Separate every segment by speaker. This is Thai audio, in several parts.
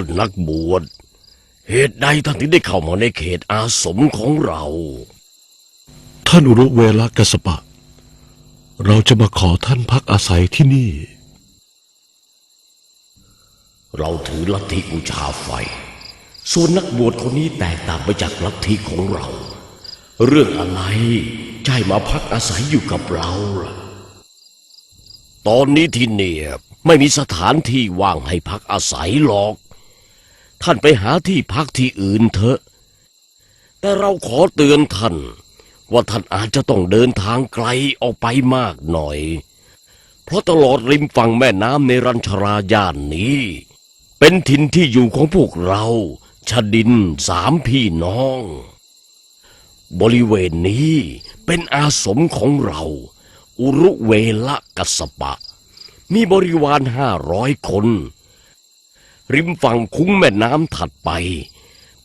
Speaker 1: ท่านนักบวช เหตุใดท่านถึงได้เข้ามาในเขตอาสมของเรา
Speaker 2: ท่านอุรุเวลกัสปะ เราจะมาขอท่านพักอาศัยที่นี่
Speaker 1: เราถือลัทธิบูชาไฟ ส่วนนักบวชคนนี้แตกต่างไปจากลัทธิของเรา เรื่องอะไรใช่มาพักอาศัยอยู่กับเราล่ะ ตอนนี้ที่เนี่ยไม่มีสถานที่ว่างให้พักอาศัยหรอก ท่านไปหาที่พักที่อื่นเถอะ แต่เราขอเตือนท่าน ว่าท่านอาจจะต้องเดินทางไกลออกไปมากหน่อย เพราะตลอดริมฝั่งแม่น้ำในรัญชราย่านนี้ เป็นถิ่นที่อยู่ของพวกเราชดินสามพี่น้อง บริเวณนี้เป็นอาสมของเรา อุรุเวละกัสปะ มีบริวารห้าร้อยคน ริมฝั่งคุ้งแม่น้ำถัดไป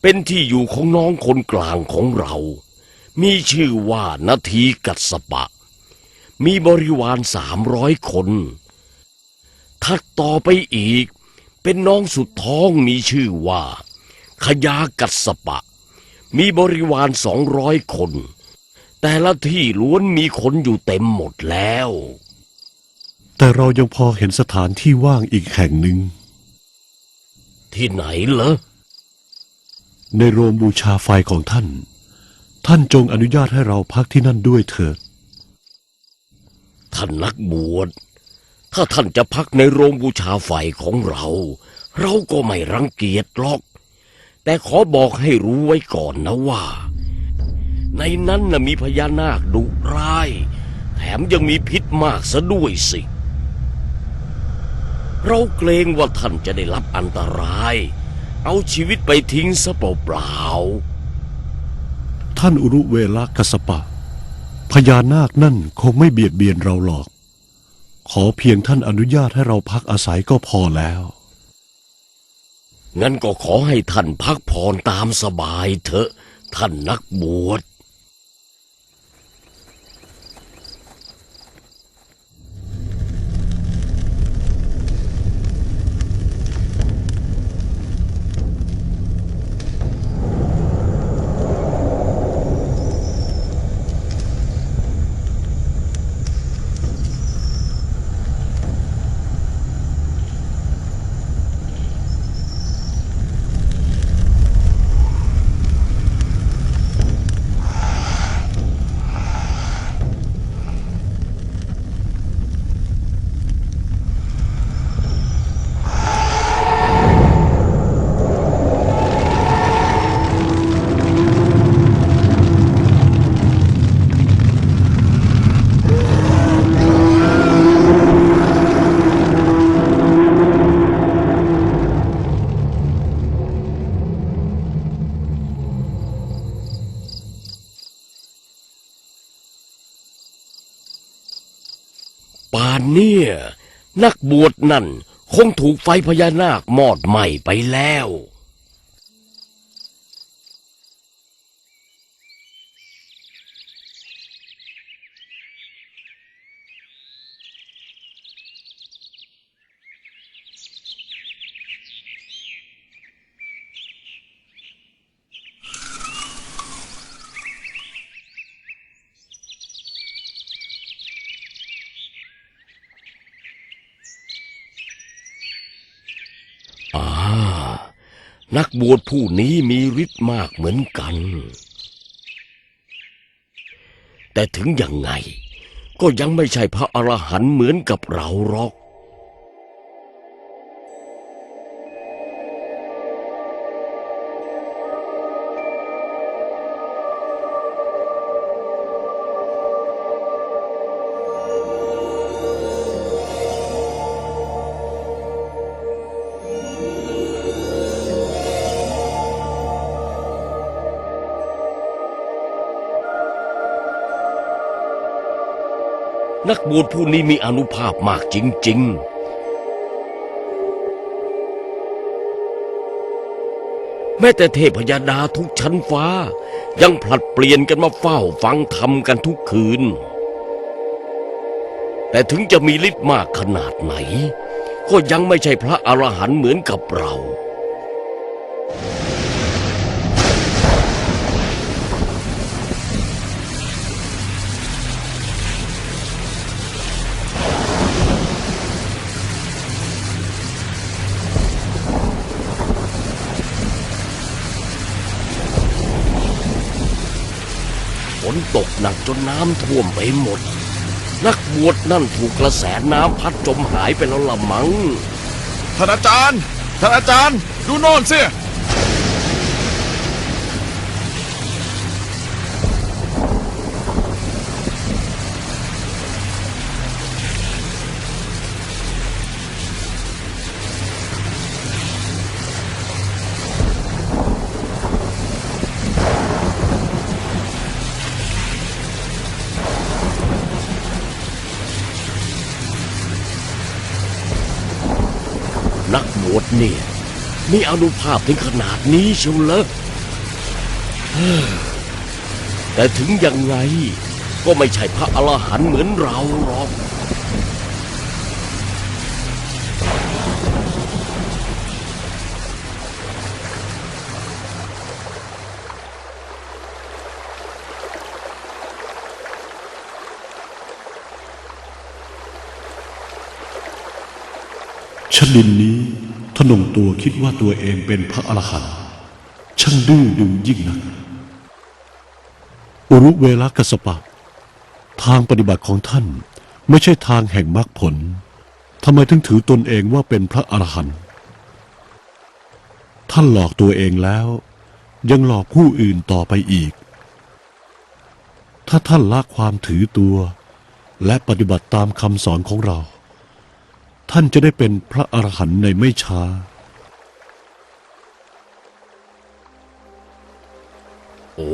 Speaker 1: เป็นที่อยู่ของน้องคนกลางของเรา มีชื่อว่านาทีกัสปะ มีบริวารสามร้อยคนถัดต่อไปอีก เป็นน้องสุดท้องมีชื่อว่า ขยากัสปะ มีบริวารสองร้อยคน แต่ละที่ล้วนมีคนอยู่เต็มหมดแล้ว
Speaker 2: แต่เรายังพอเห็นสถานที่ว่างอีกแห่งหนึ่ง
Speaker 1: ที่ไหนเหรอ
Speaker 2: ในโรงบูชาไฟของท่าน ท่านจงอนุญาตให้เราพักที่นั่นด้วยเถิด
Speaker 1: ท่านนักบวช ถ้าท่านจะพักในโรงบูชาไฟของเรา เราก็ไม่รังเกียจหรอก แต่ขอบอกให้รู้ไว้ก่อนนะว่า ในนั้นน่ะมีพญานาคดุร้าย แถมยังมีพิษมากซะด้วยสิ เราเกรงว่าท่านจะได้รับอันตราย เอาชีวิตไปทิ้งซะเปล่าๆ
Speaker 2: ท่านอุรุเวลกัสปะ พญานาคนั่นคงไม่เบียดเบียนเราหรอก ขอเพียงท่านอนุญาตให้เราพักอาศัยก็พอแล้ว
Speaker 1: งั้นก็ขอให้ท่านพักผ่อนตามสบายเถอะ ท่านนักบวช ป่านเนี่ย นักบวชนั่นคงถูกไฟพญานาคมอดไหม้ไปแล้ว อ่า นักบวชผู้นี้มีฤทธิ์มากเหมือนกัน แต่ถึงอย่างไงก็ยังไม่ใช่พระอรหันต์เหมือนกับเราหรอก นักบวชผู้นี้มีอนุภาพมากจริง ๆ แม้แต่เทพยดาทุกชั้นฟ้า ยังผลัดเปลี่ยนกันมาเฝ้าฟังธรรมกันทุกคืน แต่ถึงจะมีฤทธิ์มากขนาดไหน ก็ยังไม่ใช่พระอรหันต์เหมือนกับเรา นตกหนักจนน้ำท่วมไปหมด นักบวชนั่นถูกกระแสน้ำพัดจมหายไปแล้วละมัง้ง
Speaker 3: ท่านอาจารย์ ท่านอาจารย์ ดูโน่นสิ
Speaker 1: นักบวชเนี่ย มีอนุภาพถึงขนาดนี้เชียวเหรอเฮ้อแต่ถึงยังไง ก็ไม่ใช่พระอรหันต์เหมือนเราหรอก
Speaker 2: ชดินนี้ ทนงตัวคิดว่าตัวเองเป็นพระอรหันต์ช่างดื้อดึงยิ่งนัก อุรุเวลากัสปะ ทางปฏิบัติของท่านไม่ใช่ทางแห่งมรรคผลทำไมถึงถือตนเองว่าเป็นพระอรหันต์ท่านหลอกตัวเองแล้ว ยังหลอกผู้อื่นต่อไปอีก ถ้าท่านละความถือตัว และปฏิบัติตามคำสอนของเรา ท่านจะได้เป็นพระอรหันต์ในไม่ช้า
Speaker 1: โอ้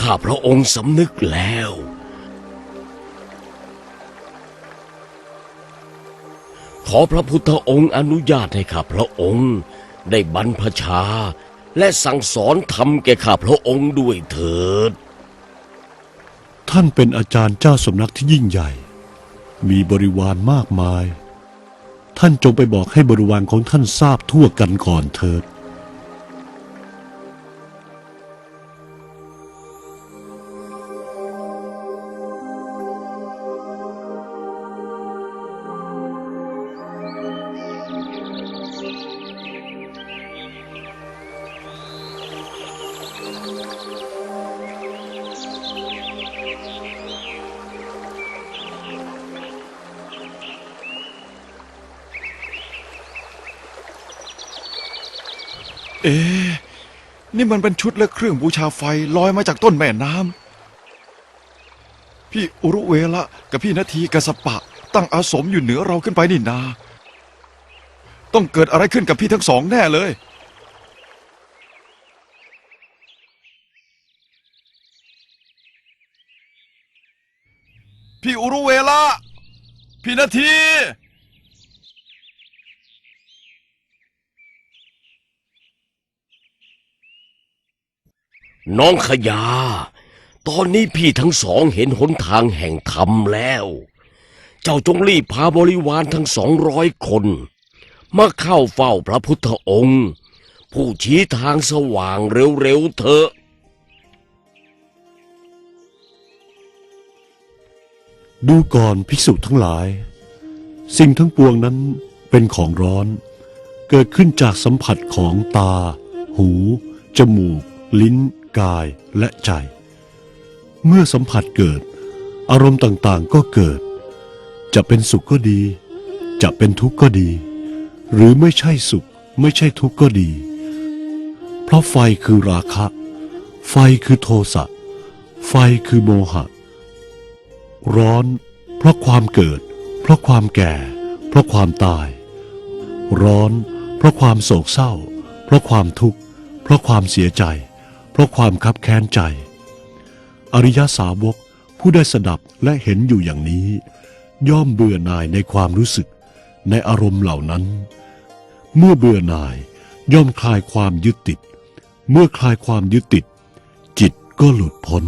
Speaker 1: ข้าพระองค์สำนึกแล้ว ขอพระพุทธองค์อนุญาตให้ข้าพระองค์ ได้บรรพชา และสั่งสอนธรรมแก่ข้าพระองค์ด้วยเถิด
Speaker 2: ท่านเป็นอาจารย์เจ้าสำนักที่ยิ่งใหญ่ มีบริวารมากมาย ท่านจงไปบอกให้บริวารของท่านทราบทั่วกันก่อนเถิด
Speaker 3: เอ๊ะนี่มันเป็นชุดและเครื่องบูชาไฟลอยมาจากต้นแม่น้ำพี่อุรุเวละกับพี่นาทีกสปะ ตั้งอาสมอยู่เหนือเราขึ้นไปนี่นา ต้องเกิดอะไรขึ้นกับพี่ทั้งสองแน่เลย พี่อุรุเวละพี่นาที
Speaker 1: น้องขยา ตอนนี้พี่ทั้งสองเห็นหนทางแห่งธรรมแล้ว เจ้าจงรีบพาบริวารทั้งสองร้อยคนมาเข้าเฝ้าพระพุทธองค์ ผู้ชี้ทางสว่างเร็วๆเถอะ
Speaker 2: ดูก่อนภิกษุทั้งหลาย สิ่งทั้งปวงนั้นเป็นของร้อน เกิดขึ้นจากสัมผัสของตา หู จมูก ลิ้น กายและใจ เมื่อสัมผัสเกิด อารมณ์ต่างๆก็เกิด จะเป็นสุขก็ดี จะเป็นทุกข์ก็ดี หรือไม่ใช่สุขไม่ใช่ทุกข์ก็ดี เพราะไฟคือราคะ ไฟคือโทสะไฟคือโมหะ ร้อน เพราะความเกิด เพราะความแก่ เพราะความตาย ร้อน เพราะความโศกเศร้า เพราะความทุกข์ เพราะความเสียใจ เพราะความคับแค้นใจ อริยสาวกผู้ได้สดับและเห็นอยู่อย่างนี้ ย่อมเบื่อหน่ายในความรู้สึกในอารมณ์เหล่านั้น เมื่อเบื่อหน่ายย่อมคลายความยึดติด เมื่อคลายความยึดติด จิตก็หลุดพ้น